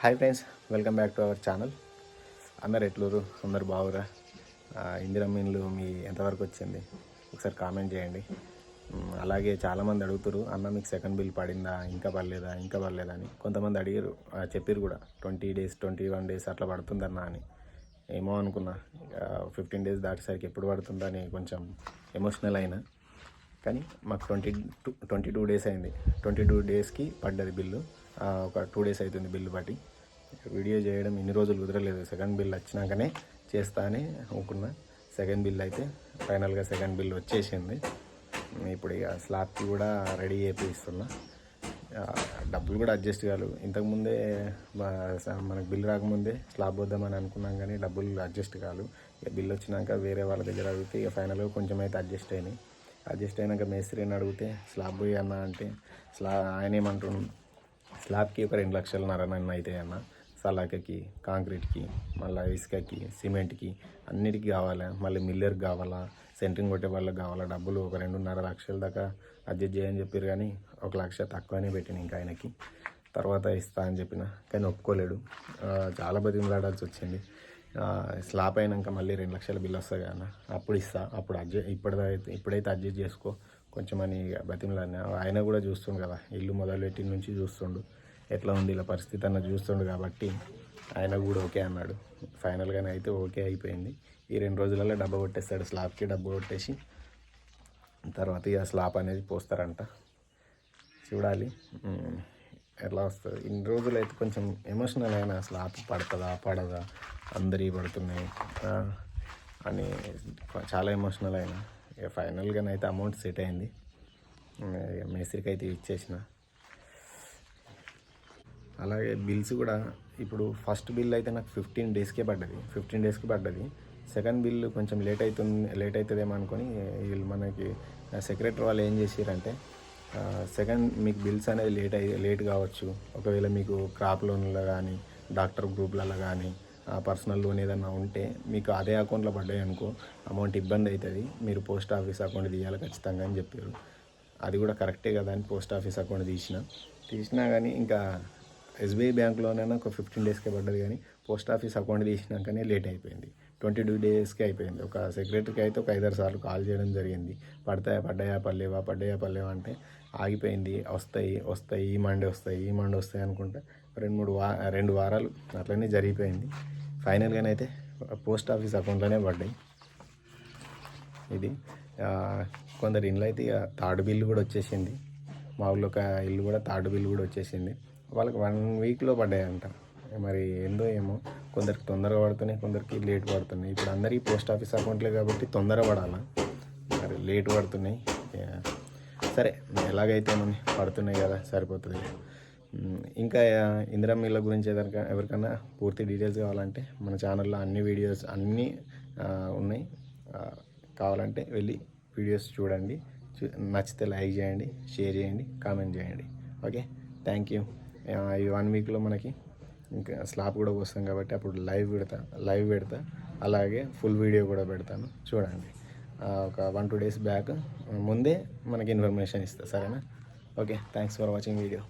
Hi friends welcome back to our channel అందరు ఎట్లూరు అందరు బాగురా ఇందిరా మీన్లు మీ ఎంతవరకు వచ్చింది? ఒకసారి కామెంట్ చేయండి. అలాగే చాలామంది అడుగుతారు అన్న మీకు సెకండ్ బిల్ పడిందా? ఇంకా పడలేదా? ఇంకా పడలేదా అని. కొంతమంది అడిగారు చెప్పారు కూడా. Twenty days twenty one days అట్లా పడుతుందన్నా అని. ఏమో అనుకున్నా. ఫిఫ్టీన్ డేస్ దాటేసరికి ఎప్పుడు పడుతుందని కొంచెం ఎమోషనల్ అయినా. కానీ మాకు twenty two twenty two days అయింది. ట్వంటీ టూ డేస్కి పడ్డది బిల్లు ఒక టూ డేస్ అవుతుంది బిల్లు బట్టి వీడియో చేయడం ఇన్ని రోజులు కుదరలేదు. సెకండ్ బిల్ వచ్చినాకనే చేస్తా అని అనుకున్నా. సెకండ్ బిల్ అయితే ఫైనల్గా సెకండ్ బిల్ వచ్చేసింది. ఇప్పుడు ఇక స్లాబ్కి కూడా రెడీ చేపిస్తున్నా. డబ్బులు కూడా అడ్జస్ట్ కాదు ఇంతకుముందే మనకు బిల్ రాకముందే స్లాబ్ వద్దామని అనుకున్నాం కానీ డబ్బులు అడ్జస్ట్ కాదు ఇక బిల్ వచ్చినాక వేరే వాళ్ళ దగ్గర అడిగితే ఇక ఫైనల్గా కొంచెం అయితే అడ్జస్ట్ అయినాయి. అడ్జస్ట్ అయినాక మేస్త్రిని అడిగితే స్లాబ్ పోయి అన్న అంటే స్లా ఆయన ఏమంటుండు స్లాబ్కి ఒక రెండు లక్షలన్నర నన్ను అయితే అన్న సలాకకి కాంక్రీట్కి మళ్ళీ ఇసుకకి సిమెంట్కి అన్నిటికీ కావాలా? మళ్ళీ మిల్లర్కి కావాలా? సెంట్రింగ్ కొట్టే వాళ్ళకి కావాలా? డబ్బులు ఒక రెండున్నర లక్షల దాకా అడ్జస్ట్ చేయని చెప్పారు కానీ ఒక లక్ష తక్కువనే పెట్టిన ఇంకా ఆయనకి. తర్వాత ఇస్తా అని చెప్పిన కానీ ఒప్పుకోలేడు. చాలా బతిమలాడాల్సి వచ్చింది. స్లాప్ అయినాక మళ్ళీ రెండు లక్షల బిల్ వస్తుంది అన్న. అప్పుడు ఇస్తా అప్పుడు అడ్జస్ట్ ఇప్పుడైతే ఇప్పుడైతే అడ్జస్ట్ చేసుకో. కొంచెం అని ఇక బతిమలాడిన. ఆయన కూడా చూస్తుండు కదా ఇల్లు మొదలుపెట్టి నుంచి చూస్తుండు. ఎట్లా ఉంది ఇలా పరిస్థితి అన్న చూస్తుండు కాబట్టి ఆయన కూడా ఓకే అన్నాడు. ఫైనల్గానే అయితే ఓకే అయిపోయింది. ఈ రెండు రోజులలో డబ్బా కొట్టేస్తాడు స్లాబ్కి డబ్బా కొట్టేసి. తర్వాత ఇక స్లాబ్ అనేది పోస్తారంట. చూడాలి. ఎట్లా వస్తుంది? ఇన్ని రోజులు అయితే కొంచెం ఎమోషనల్ అయినా స్లాబ్ పడుతుందా పడదా? అందరి పడుతున్నాయి. అని చాలా ఎమోషనల్ అయినా. ఇక ఫైనల్గానైతే అమౌంట్ సెట్ అయింది. ఇక మేస్త్రికి అయితే ఇచ్చేసిన. అలాగే బిల్స్ కూడా ఇప్పుడు ఫస్ట్ బిల్ అయితే నాకు ఫిఫ్టీన్ డేస్కే పడ్డది. ఫిఫ్టీన్ డేస్కి పడ్డది. సెకండ్ బిల్ కొంచెం లేట్ అవుతుంది లేట్ అవుతుందేమో అనుకొని వీళ్ళు మనకి సెక్రటరీ వాళ్ళు ఏం చేసారంటే సెకండ్ మీకు బిల్స్ అనేది లేట్ అయ్యి లేట్ కావచ్చు. ఒకవేళ మీకు క్రాప్ లోన్లో కానీ డాక్టర్ గ్రూప్లలో కానీ పర్సనల్ లోన్ ఏదైనా ఉంటే మీకు అదే అకౌంట్లో పడ్డాయి అనుకో అమౌంట్ ఇబ్బంది అవుతుంది మీరు పోస్ట్ ఆఫీస్ అకౌంట్ తీయాలి ఖచ్చితంగా అని చెప్పారు. అది కూడా కరెక్టే కదా అని పోస్ట్ ఆఫీస్ అకౌంట్ తీసిన. తీసినా కానీ ఇంకా ఎస్బీఐ బ్యాంక్లోనైనా ఒక ఫిఫ్టీన్ డేస్కే పడ్డది కానీ పోస్ట్ ఆఫీస్ అకౌంట్ తీసినాకనే లేట్ అయిపోయింది. ట్వంటీ టూ డేస్కి అయిపోయింది. ఒక సెక్రటరీకి అయితే ఒక ఐదారు సార్లు కాల్ చేయడం జరిగింది. పడతాయా పడ్డాయా పర్లేవా పడ్డాయా పర్లేవా అంటే ఆగిపోయింది. వస్తాయి వస్తాయి ఈ మండే వస్తాయి ఈ మండే వస్తాయి అనుకుంటే రెండు మూడు వా రెండు వారాలు అట్లనే జరిగిపోయింది. ఫైనల్గానైతే పోస్ట్ ఆఫీస్ అకౌంట్లోనే పడ్డాయి. ఇది కొందరు ఇండ్లు అయితే ఇక థర్డ్ బిల్లు కూడా వచ్చేసింది. మా ఊళ్ళో ఒక ఇల్లు కూడా థర్డ్ బిల్లు కూడా వచ్చేసింది. వాళ్ళకి వన్ వీక్లో పడ్డాయంట. మరి ఏందో ఏమో కొందరికి తొందరగా పడుతున్నాయి కొందరికి లేట్ పడుతున్నాయి. ఇప్పుడు అందరికీ పోస్ట్ ఆఫీస్ అకౌంట్లే కాబట్టి తొందర పడాలా? మరి లేట్ పడుతున్నాయి. సరే ఎలాగైతే మనం పడుతున్నాయి కదా సరిపోతుంది. ఇంకా ఇందిరా మిల్ల గురించి ఎవరికైనా ఎవరికైనా పూర్తి డీటెయిల్స్ కావాలంటే మన ఛానల్లో అన్ని వీడియోస్ అన్నీ ఉన్నాయి. కావాలంటే వెళ్ళి వీడియోస్ చూడండి. నచ్చితే లైక్ చేయండి షేర్ చేయండి కామెంట్ చేయండి. ఓకే? థ్యాంక్ యూ ఈ వన్ వీక్లో మనకి ఇంకా స్లాబ్ కూడా వస్తాం కాబట్టి అప్పుడు లైవ్ పెడతా లైవ్ పెడతా. అలాగే ఫుల్ వీడియో కూడా పెడతాను. చూడండి. ఒక వన్ టూ డేస్ బ్యాక్. ముందే మనకి ఇన్ఫర్మేషన్ ఇస్తా సరేనా? Okay thanks for watching video.